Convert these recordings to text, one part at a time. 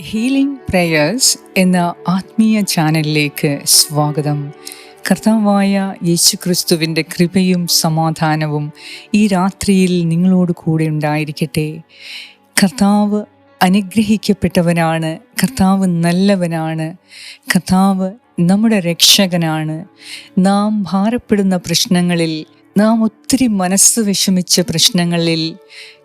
Healing prayers എന്ന ആത്മീയ ചാനലിലേക്ക് സ്വാഗതം. കർത്താവായ യേശുക്രിസ്തുവിന്റെ കൃപയും സമാധാനവും ഈ രാത്രിയിൽ നിങ്ങളോട് കൂടെ ഉണ്ടായിരിക്കട്ടെ. കർത്താവ് അനുഗ്രഹിക്കപ്പെട്ടവനാണ് കർത്താവ് നല്ലവനാണ് കർത്താവ് നമ്മുടെ രക്ഷകനാണ്. നാം ഭാരപ്പെടുന്ന പ്രശ്നങ്ങളിൽ നാം ഒത്തിരി മനസ്സ് വിഷമിച്ച പ്രശ്നങ്ങളിൽ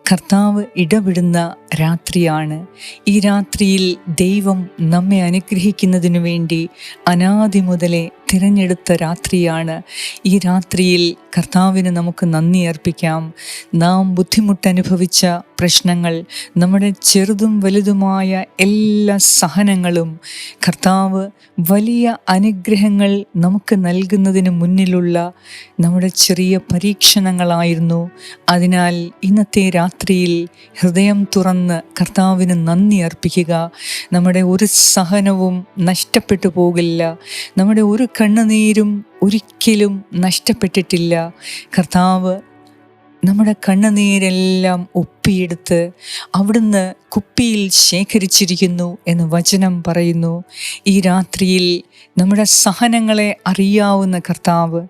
കർത്താവ് ഇടപെടുന്ന രാത്രിയാണ്. ഈ രാത്രിയിൽ ദൈവം നമ്മെ അനുഗ്രഹിക്കുന്നതിനു വേണ്ടി അനാദി മുതലേ തിരഞ്ഞെടുത്ത രാത്രിയാണ്. ഈ രാത്രിയിൽ കർത്താവിന് നമുക്ക് നന്ദി അർപ്പിക്കാം. നാം ബുദ്ധിമുട്ടനുഭവിച്ച പ്രശ്നങ്ങൾ നമ്മുടെ ചെറുതും വലുതുമായ എല്ലാ സഹനങ്ങളും കർത്താവ് വലിയ അനുഗ്രഹങ്ങൾ നമുക്ക് നൽകുന്നതിന് മുന്നിലുള്ള നമ്മുടെ ചെറിയ പരീക്ഷണങ്ങളായിരുന്നു. അതിനാൽ ഇന്നത്തെ രാത്രിയിൽ ഹൃദയം തുറന്ന് കർത്താവിന് നന്ദി അർപ്പിക്കുക. നമ്മുടെ ഒരു സഹനവും നഷ്ടപ്പെട്ടു പോകില്ല. നമ്മുടെ ഒരു കണ്ണുനീരും ഒരിക്കലും നഷ്ടപ്പെട്ടിട്ടില്ല. കർത്താവ് നമ്മുടെ കണ്ണുനീരെല്ലാം ഒപ്പിയെടുത്ത് അവിടുന്ന് കുപ്പിയിൽ ശേഖരിച്ചിരിക്കുന്നു എന്ന് വചനം പറയുന്നു. ഈ രാത്രിയിൽ നമ്മുടെ സഹനങ്ങളെ അറിയാവുന്ന കർത്താവ്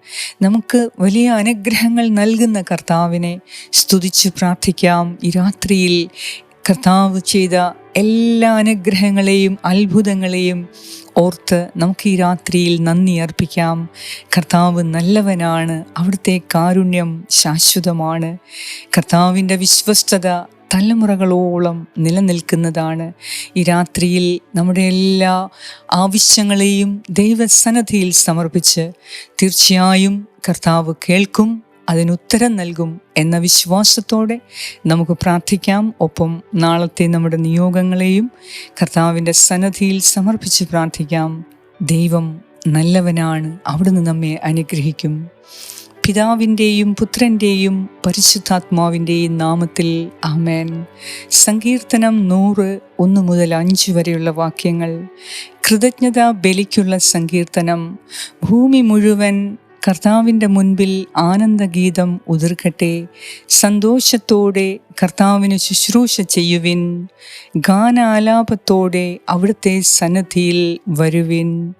നമുക്ക് വലിയ അനുഗ്രഹങ്ങൾ നൽകുന്ന കർത്താവിനെ സ്തുതിച്ച് പ്രാർത്ഥിക്കാം. ഈ രാത്രിയിൽ കർത്താവ് ചെയ്ത എല്ലാ അനുഗ്രഹങ്ങളെയും അത്ഭുതങ്ങളെയും ഓർത്ത് നമുക്ക് ഈ രാത്രിയിൽ നന്ദി അർപ്പിക്കാം. കർത്താവ് നല്ലവനാണ്. അവിടുത്തെ കാരുണ്യം ശാശ്വതമാണ്. കർത്താവിന്റെ വിശ്വസ്തത തലമുറകളോളം നിലനിൽക്കുന്നതാണ്. ഈ രാത്രിയിൽ നമ്മുടെ എല്ലാ ആവശ്യങ്ങളെയും ദൈവസന്നദ്ധിയിൽ സമർപ്പിച്ച് തീർച്ചയായും കർത്താവ് കേൾക്കും അതിനുത്തരം നൽകും എന്ന വിശ്വാസത്തോടെ നമുക്ക് പ്രാർത്ഥിക്കാം. ഒപ്പം നാളത്തെ നമ്മുടെ നിയോഗങ്ങളെയും കർത്താവിന്റെ സന്നദ്ധിയിൽ സമർപ്പിച്ച് പ്രാർത്ഥിക്കാം. ദൈവം നല്ലവനാണ് അവിടുന്ന് നമ്മെ അനുഗ്രഹിക്കും. പിതാവിന്റെയും പുത്രന്റെയും പരിശുദ്ധാത്മാവിന്റെയും നാമത്തിൽ ആമേൻ. സങ്കീർത്തനം നൂറ് ഒന്ന് മുതൽ അഞ്ച് വരെയുള്ള വാക്യങ്ങൾ. കൃതജ്ഞത ബലിക്കുള്ള സങ്കീർത്തനം. ഭൂമി മുഴുവൻ കർത്താവിന്റെ മുൻപിൽ ആനന്ദഗീതം ഉതിർക്കട്ടെ. സന്തോഷത്തോടെ കർത്താവിന് ശുശ്രൂഷ ചെയ്യുവിൻ. ഗാനാലാപത്തോടെ അവിടുത്തെ സന്നദ്ധിയിൽ വരുവിൻ.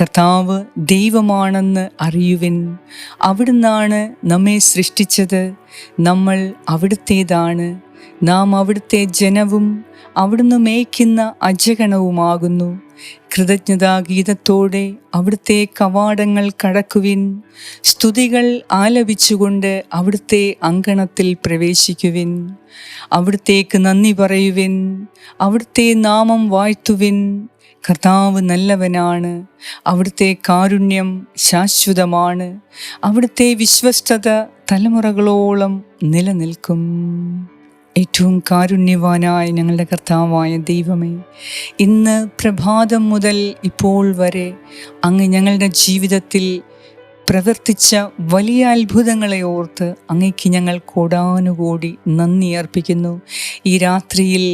കർത്താവ് ദൈവമാണെന്ന് അറിയുവിൻ. അവിടുന്നാണ് നമ്മെ സൃഷ്ടിച്ചത്. നമ്മൾ അവിടുത്തേതാണ്. നാം അവിടുത്തെ ജനവും അവിടുന്ന് മേയ്ക്കുന്ന അജഗണവുമാകുന്നു. കൃതജ്ഞതാഗീതത്തോടെ അവിടുത്തെ കവാടങ്ങൾ കടക്കുവിൻ. സ്തുതികൾ ആലപിച്ചുകൊണ്ട് അവിടുത്തെ അങ്കണത്തിൽ പ്രവേശിക്കുവിൻ. അവിടുത്തേക്ക് നന്ദി പറയുവിൻ. അവിടുത്തെ നാമം വാഴ്ത്തുവിൻ. കർത്താവ് നല്ലവനാണ്. അവിടുത്തെ കാരുണ്യം ശാശ്വതമാണ്. അവിടുത്തെ വിശ്വസ്തത തലമുറകളോളം നിലനിൽക്കും. ഏറ്റവും കാരുണ്യവാനായ ഞങ്ങളുടെ കർത്താവായ ദൈവമേ ഇന്ന് പ്രഭാതം മുതൽ ഇപ്പോൾ വരെ അങ്ങ് ഞങ്ങളുടെ ജീവിതത്തിൽ പ്രവർത്തിച്ച വലിയ അത്ഭുതങ്ങളെ ഓർത്ത് അങ്ങയ്ക്ക് ഞങ്ങൾ കോടാനുകൂടി നന്ദി അർപ്പിക്കുന്നു. ഈ രാത്രിയിൽ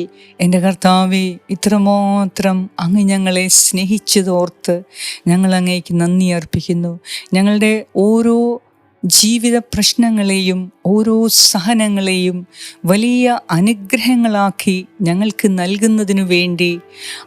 എന്റെ കർത്താവെ ഇത്രമാത്രം അങ്ങ് ഞങ്ങളെ സ്നേഹിച്ചതോർത്ത് ഞങ്ങൾ അങ്ങേക്ക് നന്ദി അർപ്പിക്കുന്നു. ഞങ്ങളുടെ ഓരോ ജീവിത പ്രശ്നങ്ങളെയും ഓരോ സഹനങ്ങളെയും വലിയ അനുഗ്രഹങ്ങളാക്കി ഞങ്ങൾക്ക് നൽകുന്നതിനു വേണ്ടി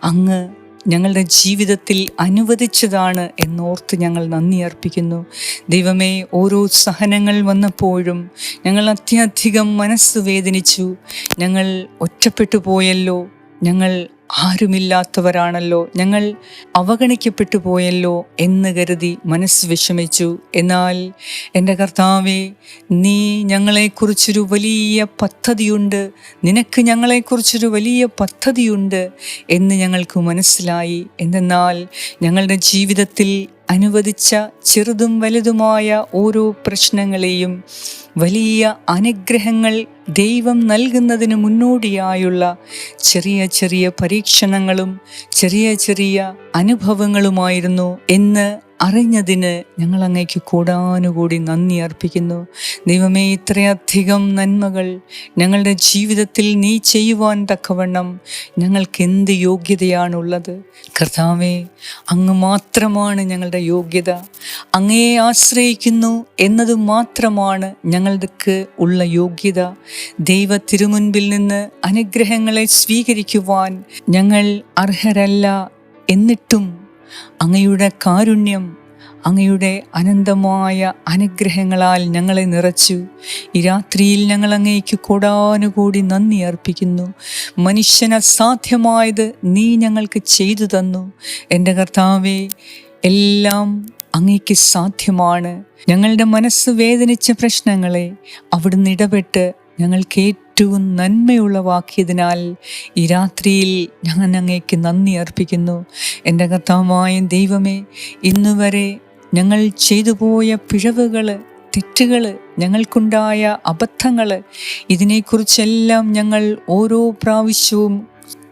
അങ്ങ് ഞങ്ങളുടെ ജീവിതത്തിൽ അനുവദിച്ചതാണ് എന്നോർത്ത് ഞങ്ങൾ നന്ദി അർപ്പിക്കുന്നു. ദൈവമേ ഓരോ സഹനങ്ങൾ വന്നപ്പോഴും ഞങ്ങൾ അത്യധികം മനസ്സ് വേദനിച്ചു. ഞങ്ങൾ ഒറ്റപ്പെട്ടു പോയല്ലോ. ഞങ്ങൾ ആരുമില്ലാത്തവരാണല്ലോ. ഞങ്ങൾ അവഗണിക്കപ്പെട്ടു പോയല്ലോ എന്ന് കരുതി മനസ്സ് വിഷമിച്ചു. എന്നാൽ എന്റെ കർത്താവെ നീ ഞങ്ങളെക്കുറിച്ചൊരു വലിയ പദ്ധതിയുണ്ട്. നിനക്ക് ഞങ്ങളെക്കുറിച്ചൊരു വലിയ പദ്ധതിയുണ്ട് എന്ന് ഞങ്ങൾക്ക് മനസ്സിലായി. എന്തെന്നാൽ ഞങ്ങളുടെ ജീവിതത്തിൽ അനുവദിച്ച ചെറുതും വലുതുമായ ഓരോ പ്രശ്നങ്ങളെയും വലിയ അനുഗ്രഹങ്ങൾ ദൈവം നൽകുന്നതിന് മുന്നോടിയായുള്ള ചെറിയ ചെറിയ പരീക്ഷണങ്ങളും ചെറിയ ചെറിയ അനുഭവങ്ങളുമായിരുന്നു എന്ന് അറിഞ്ഞതിന് ഞങ്ങൾ അങ്ങേക്ക് കൂടാനുകൂടി നന്ദി അർപ്പിക്കുന്നു. ദൈവമേ ഇത്രയധികം നന്മകൾ ഞങ്ങളുടെ ജീവിതത്തിൽ നീ ചെയ്യുവാൻ തക്കവണ്ണം ഞങ്ങൾക്ക് എന്ത് യോഗ്യതയാണുള്ളത്? കർത്താവേ അങ്ങ് മാത്രമാണ് ഞങ്ങളുടെ യോഗ്യത. അങ്ങയെ ആശ്രയിക്കുന്നു എന്നതു മാത്രമാണ് ഞങ്ങൾക്ക് ഉള്ള യോഗ്യത. ദൈവ തിരുമുൻപിൽ നിന്ന് അനുഗ്രഹങ്ങളെ സ്വീകരിക്കുവാൻ ഞങ്ങൾ അർഹരല്ല എന്നിട്ടും അങ്ങയുടെ കാരുണ്യം അങ്ങയുടെ അനന്തമായ അനുഗ്രഹങ്ങളാൽ ഞങ്ങളെ നിറച്ചു. ഈ രാത്രിയിൽ ഞങ്ങൾ അങ്ങേക്ക് കൂടാനുകൂടി നന്ദി അർപ്പിക്കുന്നു. മനുഷ്യന് അസാധ്യമായത് നീ ഞങ്ങൾക്ക് ചെയ്തു തന്നു. എന്റെ കർത്താവെ എല്ലാം അങ്ങേക്ക് സാധ്യമാണ്. ഞങ്ങളുടെ മനസ്സ് വേദനിച്ച പ്രശ്നങ്ങളെ അവിടുന്ന് ഇടപെട്ട് ഞങ്ങൾക്ക് ഏറ്റവും നന്മയുള്ളവാക്കിയതിനാൽ ഈ രാത്രിയിൽ ഞാൻ അങ്ങേക്ക് നന്ദി അർപ്പിക്കുന്നു. എന്റെ കർത്താവായ ദൈവമേ ഇന്നുവരെ ഞങ്ങൾ ചെയ്തു പോയ പിഴവുകൾ തെറ്റുകൾ ഞങ്ങൾക്കുണ്ടായ അബദ്ധങ്ങൾ ഇതിനെക്കുറിച്ചെല്ലാം ഞങ്ങൾ ഓരോ പ്രാവശ്യവും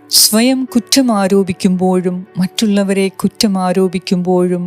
സ്വയം കുറ്റം ആരോപിക്കുമ്പോഴും മറ്റുള്ളവരെ കുറ്റം ആരോപിക്കുമ്പോഴും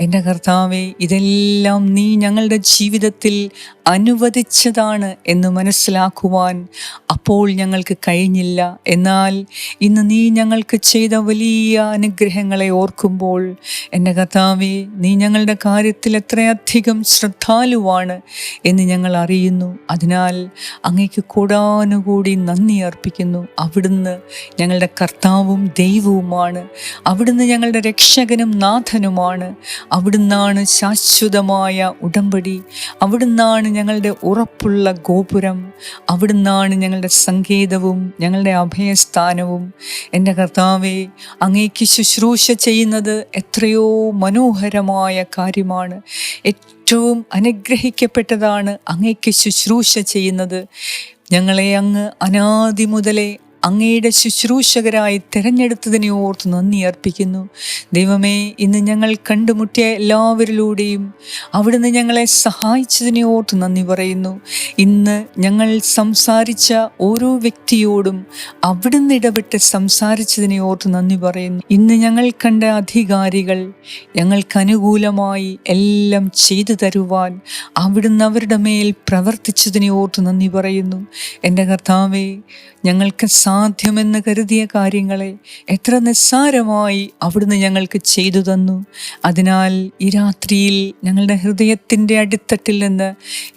എന്റെ കർത്താവെ ഇതെല്ലാം നീ ഞങ്ങളുടെ ജീവിതത്തിൽ അനുവദിച്ചതാണ് എന്ന് മനസ്സിലാക്കുവാൻ അപ്പോൾ ഞങ്ങൾക്ക് കഴിഞ്ഞില്ല. എന്നാൽ ഇന്ന് നീ ഞങ്ങൾക്ക് ചെയ്ത വലിയ അനുഗ്രഹങ്ങളെ ഓർക്കുമ്പോൾ എന്റെ കർത്താവെ നീ ഞങ്ങളുടെ കാര്യത്തിൽ എത്രയധികം ശ്രദ്ധാലുവാണ് എന്ന് ഞങ്ങൾ അറിയുന്നു. അതിനാൽ അങ്ങേക്ക് കൂടാനുകൂടി നന്ദി അർപ്പിക്കുന്നു. അവിടുന്ന് ഞങ്ങളുടെ കർത്താവും ദൈവവുമാണ്. അവിടുന്ന് ഞങ്ങളുടെ രക്ഷകനും നാഥനുമാണ്. അവിടുന്നാണ് ശാശ്വതമായ ഉടമ്പടി. അവിടുന്നാണ് ഞങ്ങളുടെ ഉറപ്പുള്ള ഗോപുരം. അവിടുന്നാണ് ഞങ്ങളുടെ സങ്കേതവും ഞങ്ങളുടെ അഭയസ്ഥാനവും. എന്റെ കർത്താവെ അങ്ങേക്ക് ശുശ്രൂഷ ചെയ്യുന്നത് എത്രയോ മനോഹരമായ കാര്യമാണ്. ഏറ്റവും അനുഗ്രഹിക്കപ്പെട്ടതാണ് അങ്ങേക്ക് ശുശ്രൂഷ ചെയ്യുന്നത്. ഞങ്ങളെ അങ്ങ് അനാദി മുതലേ അങ്ങയുടെ ശുശ്രൂഷകരായി തിരഞ്ഞെടുത്തതിനെ ഓർത്ത് നന്ദി അർപ്പിക്കുന്നു. ദൈവമേ ഇന്ന് ഞങ്ങൾ കണ്ടുമുട്ടിയ എല്ലാവരിലൂടെയും അവിടുന്ന് ഞങ്ങളെ സഹായിച്ചതിനെ ഓർത്ത് നന്ദി പറയുന്നു. ഇന്ന് ഞങ്ങൾ സംസാരിച്ച ഓരോ വ്യക്തിയോടും അവിടുന്ന് ഇടപെട്ട് സംസാരിച്ചതിനെ ഓർത്ത് നന്ദി പറയുന്നു. ഇന്ന് ഞങ്ങൾ കണ്ട അധികാരികൾ ഞങ്ങൾക്ക് അനുകൂലമായി എല്ലാം ചെയ്തു തരുവാൻ അവിടുന്ന് അവരുടെ മേൽ പ്രവർത്തിച്ചതിനെ ഓർത്ത് നന്ദി പറയുന്നു. എന്റെ കർത്താവെ ഞങ്ങൾക്ക് സാധ്യമെന്ന് കരുതിയ കാര്യങ്ങളെ എത്ര നിസ്സാരമായി അവിടുന്ന് ഞങ്ങൾക്ക് ചെയ്തു തന്നു. അതിനാൽ ഈ രാത്രിയിൽ ഞങ്ങളുടെ ഹൃദയത്തിന്റെ അടിത്തട്ടിൽ നിന്ന്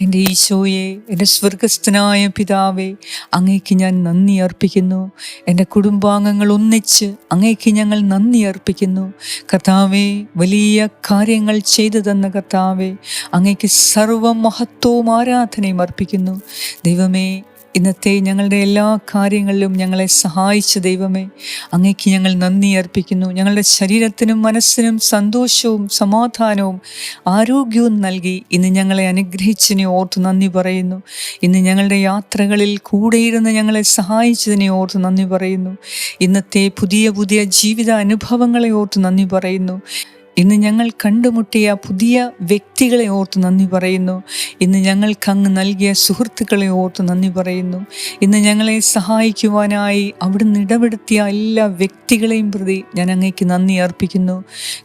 എന്റെ ഈശോയെ എന്റെ സ്വർഗസ്ഥനായ പിതാവെ അങ്ങേക്ക് ഞാൻ നന്ദി അർപ്പിക്കുന്നു. എന്റെ കുടുംബാംഗങ്ങൾ ഒന്നിച്ച് അങ്ങേക്ക് ഞങ്ങൾ നന്ദി അർപ്പിക്കുന്നു. കർത്താവെ വലിയ കാര്യങ്ങൾ ചെയ്തു തന്ന കർത്താവെ അങ്ങേക്ക് സർവ മഹത്വവും ആരാധനയും അർപ്പിക്കുന്നു. ദൈവമേ ഇന്നത്തെ ഞങ്ങളുടെ എല്ലാ കാര്യങ്ങളിലും ഞങ്ങളെ സഹായിച്ച ദൈവമേ അങ്ങേക്ക് ഞങ്ങൾ നന്ദി അർപ്പിക്കുന്നു. ഞങ്ങളുടെ ശരീരത്തിനും മനസ്സിനും സന്തോഷവും സമാധാനവും ആരോഗ്യവും നൽകി ഇന്ന് ഞങ്ങളെ അനുഗ്രഹിച്ചതിനെ ഓർത്ത് നന്ദി പറയുന്നു. ഇന്ന് ഞങ്ങളുടെ യാത്രകളിൽ കൂടെയിരുന്ന് ഞങ്ങളെ സഹായിച്ചതിനെ ഓർത്ത് നന്ദി പറയുന്നു. ഇന്നത്തെ പുതിയ പുതിയ ജീവിത അനുഭവങ്ങളെ ഓർത്ത് നന്ദി പറയുന്നു. ഇന്ന് ഞങ്ങൾ കണ്ടുമുട്ടിയ പുതിയ വ്യക്തികളെ ഓർത്ത് നന്ദി പറയുന്നു. ഇന്ന് ഞങ്ങൾക്ക് അങ്ങ് നൽകിയ സുഹൃത്തുക്കളെ ഓർത്ത് നന്ദി പറയുന്നു. ഇന്ന് ഞങ്ങളെ സഹായിക്കുവാനായി അവിടുന്ന് ഇടപെടുത്തിയ എല്ലാ വ്യക്തികളെയും പ്രതി ഞാൻ അങ്ങേക്ക് നന്ദി അർപ്പിക്കുന്നു.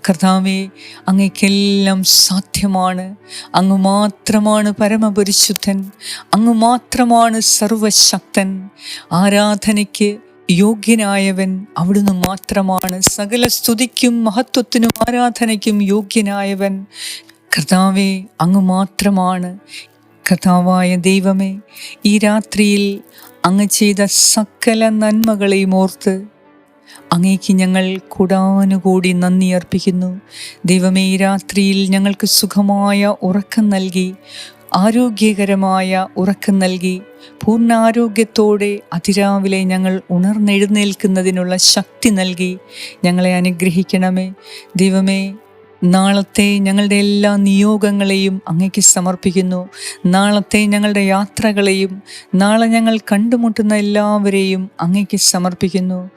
കർത്താവെ അങ്ങേക്കെല്ലാം സാധ്യമാണ്. അങ്ങ് മാത്രമാണ് പരമപരിശുദ്ധൻ. അങ്ങ് മാത്രമാണ് സർവശക്തൻ. ആരാധനയ്ക്ക് യോഗ്യനായവൻ അവിടുന്ന് മാത്രമാണ്. സകല സ്തുതിക്കും മഹത്വത്തിനും ആരാധനയ്ക്കും യോഗ്യനായവൻ. കർത്താവെ അങ്ങ് മാത്രമാണ്. കർത്താവായ ദൈവമേ ഈ രാത്രിയിൽ അങ്ങ് ചെയ്ത സകല നന്മകളെയും ഓർത്ത് അങ്ങേക്ക് ഞങ്ങൾ കൂടാനുകൂടി നന്ദി അർപ്പിക്കുന്നു. ദൈവമേ ഈ രാത്രിയിൽ ഞങ്ങൾക്ക് സുഖമായ ഉറക്കം നൽകി ആരോഗ്യകരമായ ഉറക്കം നൽകി പൂർണാരോഗ്യത്തോടെ അതിരാവിലെ ഞങ്ങൾ ഉണർന്നെഴുന്നേൽക്കുന്നതിനുള്ള ശക്തി നൽകി ഞങ്ങളെ അനുഗ്രഹിക്കണമേ. ദൈവമേ നാളത്തെ ഞങ്ങളുടെ എല്ലാ നിയോഗങ്ങളെയും അങ്ങേക്ക് സമർപ്പിക്കുന്നു. നാളത്തെ ഞങ്ങളുടെ യാത്രകളെയും നാളെ ഞങ്ങൾ കണ്ടുമുട്ടുന്ന എല്ലാവരെയും അങ്ങേക്ക് സമർപ്പിക്കുന്നു.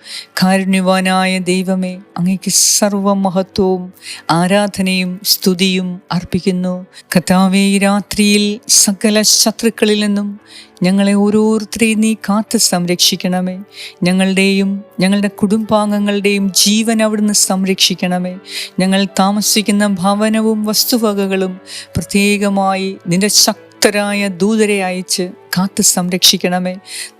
കാരുണ്യവാനായ ദൈവമേ അങ്ങേക്ക് സർവമഹത്വവും ആരാധനയും സ്തുതിയും അർപ്പിക്കുന്നു. കഥാവേ രാത്രിയിൽ സകല ശത്രുക്കളിൽ നിന്നും ഞങ്ങളെ ഓരോരുത്തരെയും നീ കാത്ത് സംരക്ഷിക്കണമേ. ഞങ്ങളുടെയും ഞങ്ങളുടെ കുടുംബാംഗങ്ങളുടെയും ജീവൻ അവിടുന്ന് സംരക്ഷിക്കണമേ. ഞങ്ങൾ താമസിക്കുന്ന ഭവനവും വസ്തുവകകളും പ്രത്യേകമായി നിന്റെ ശക്തി ശക്തരായ ദൂതരെ അയച്ച് കാത്തു സംരക്ഷിക്കണമേ.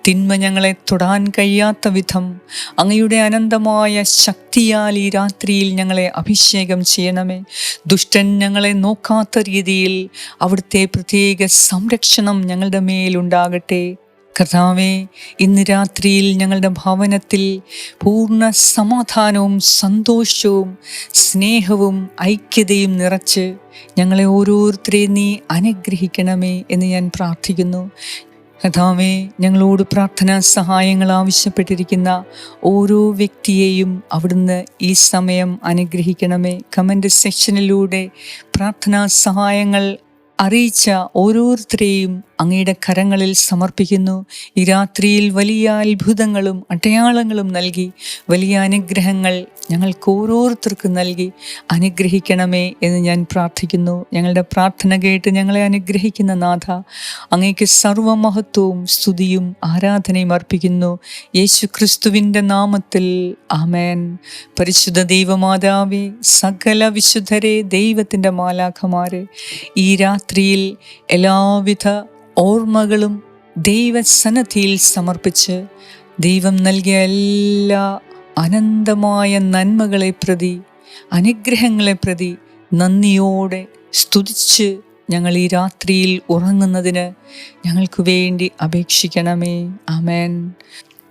തിന്മ ഞങ്ങളെ തൊടാൻ കഴിയാത്ത വിധം അങ്ങയുടെ അനന്തമായ ശക്തിയാൽ ഈ രാത്രിയിൽ ഞങ്ങളെ അഭിഷേകം ചെയ്യണമേ. ദുഷ്ടൻ ഞങ്ങളെ നോക്കാത്ത രീതിയിൽ അവിടുത്തെ പ്രത്യേക സംരക്ഷണം ഞങ്ങളുടെ മേലുണ്ടാകട്ടെ കർത്താവെ ഇന്ന് രാത്രിയിൽ ഞങ്ങളുടെ ഭവനത്തിൽ പൂർണ സമാധാനവും സന്തോഷവും സ്നേഹവും ഐക്യതയും നിറച്ച് ഞങ്ങളെ ഓരോരുത്തരെയും നീ അനുഗ്രഹിക്കണമേ എന്ന് ഞാൻ പ്രാർത്ഥിക്കുന്നു. കഥാവേ ഞങ്ങളോട് പ്രാർത്ഥനാ സഹായങ്ങൾ ആവശ്യപ്പെട്ടിരിക്കുന്ന ഓരോ വ്യക്തിയെയും അവിടുന്ന് ഈ സമയം അനുഗ്രഹിക്കണമേ. കമന്റ് സെക്ഷനിലൂടെ പ്രാർത്ഥനാ സഹായങ്ങൾ അറിയിച്ച ഓരോരുത്തരെയും അങ്ങയുടെ കരങ്ങളിൽ സമർപ്പിക്കുന്നു. ഈ രാത്രിയിൽ വലിയ അത്ഭുതങ്ങളും അടയാളങ്ങളും നൽകി. വലിയ അനുഗ്രഹങ്ങൾ ഞങ്ങൾക്ക് ഓരോരുത്തർക്കും നൽകി. അനുഗ്രഹിക്കണമേ എന്ന് ഞാൻ പ്രാർത്ഥിക്കുന്നു. ഞങ്ങളുടെ പ്രാർത്ഥന കേട്ട് ഞങ്ങളെ അനുഗ്രഹിക്കുന്ന നാഥ അങ്ങേക്ക് സർവമഹത്വവും സ്തുതിയും ആരാധനയും അർപ്പിക്കുന്നു. യേശു ക്രിസ്തുവിന്റെ നാമത്തിൽ ആമേൻ. പരിശുദ്ധ ദൈവമാതാവേ സകല വിശുദ്ധരെ ദൈവത്തിന്റെ മാലാഖമാരെ ഈ രാത്രിയിൽ എല്ലാവിധ ഓർമ്മകളും ദൈവസന്നദ്ധിയിൽ സമർപ്പിച്ച് ദൈവം നൽകിയ എല്ലാ അനന്തമായ നന്മകളെ പ്രതി അനുഗ്രഹങ്ങളെ പ്രതി നന്ദിയോടെ സ്തുതിച്ച് ഞങ്ങൾ ഈ രാത്രിയിൽ ഉറങ്ങുന്നതിന് ഞങ്ങൾക്ക് വേണ്ടി അപേക്ഷിക്കണമേ. ആമേൻ.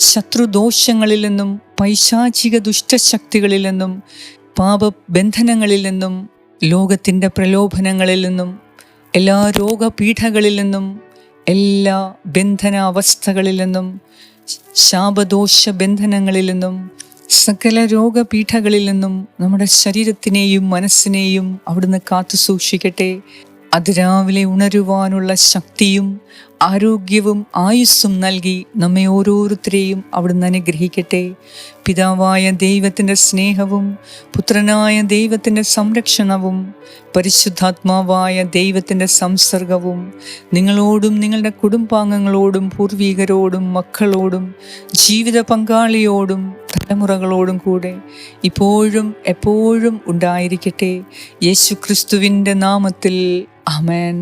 ശത്രുദോഷങ്ങളിൽ നിന്നും പൈശാചിക ദുഷ്ടശക്തികളിൽ നിന്നും പാപബന്ധനങ്ങളിൽ നിന്നും ലോകത്തിന്റെ പ്രലോഭനങ്ങളിൽ നിന്നും എല്ലാ രോഗപീഠകളിൽ നിന്നും എല്ലാ ബന്ധന അവസ്ഥകളിൽ നിന്നും ശാപദോഷ ബന്ധനങ്ങളിൽ നിന്നും സകല രോഗപീഠകളിൽ നിന്നും നമ്മുടെ ശരീരത്തിനെയും മനസ്സിനെയും അവിടുന്ന് കാത്തു സൂക്ഷിക്കട്ടെ അതിരാവിലെ ഉണരുവാനുള്ള ശക്തിയും ആരോഗ്യവും ആയുസ്സും നൽകി നമ്മെ ഓരോരുത്തരെയും അവിടുന്ന് അനുഗ്രഹിക്കട്ടെ. പിതാവായ ദൈവത്തിന്റെ സ്നേഹവും പുത്രനായ ദൈവത്തിന്റെ സംരക്ഷണവും പരിശുദ്ധാത്മാവായ ദൈവത്തിന്റെ സംസർഗവും നിങ്ങളോടും നിങ്ങളുടെ കുടുംബാംഗങ്ങളോടും പൂർവീകരോടും മക്കളോടും ജീവിത പങ്കാളിയോടും തലമുറകളോടും കൂടെ ഇപ്പോഴും എപ്പോഴും ഉണ്ടായിരിക്കട്ടെ. യേശു നാമത്തിൽ അമേൻ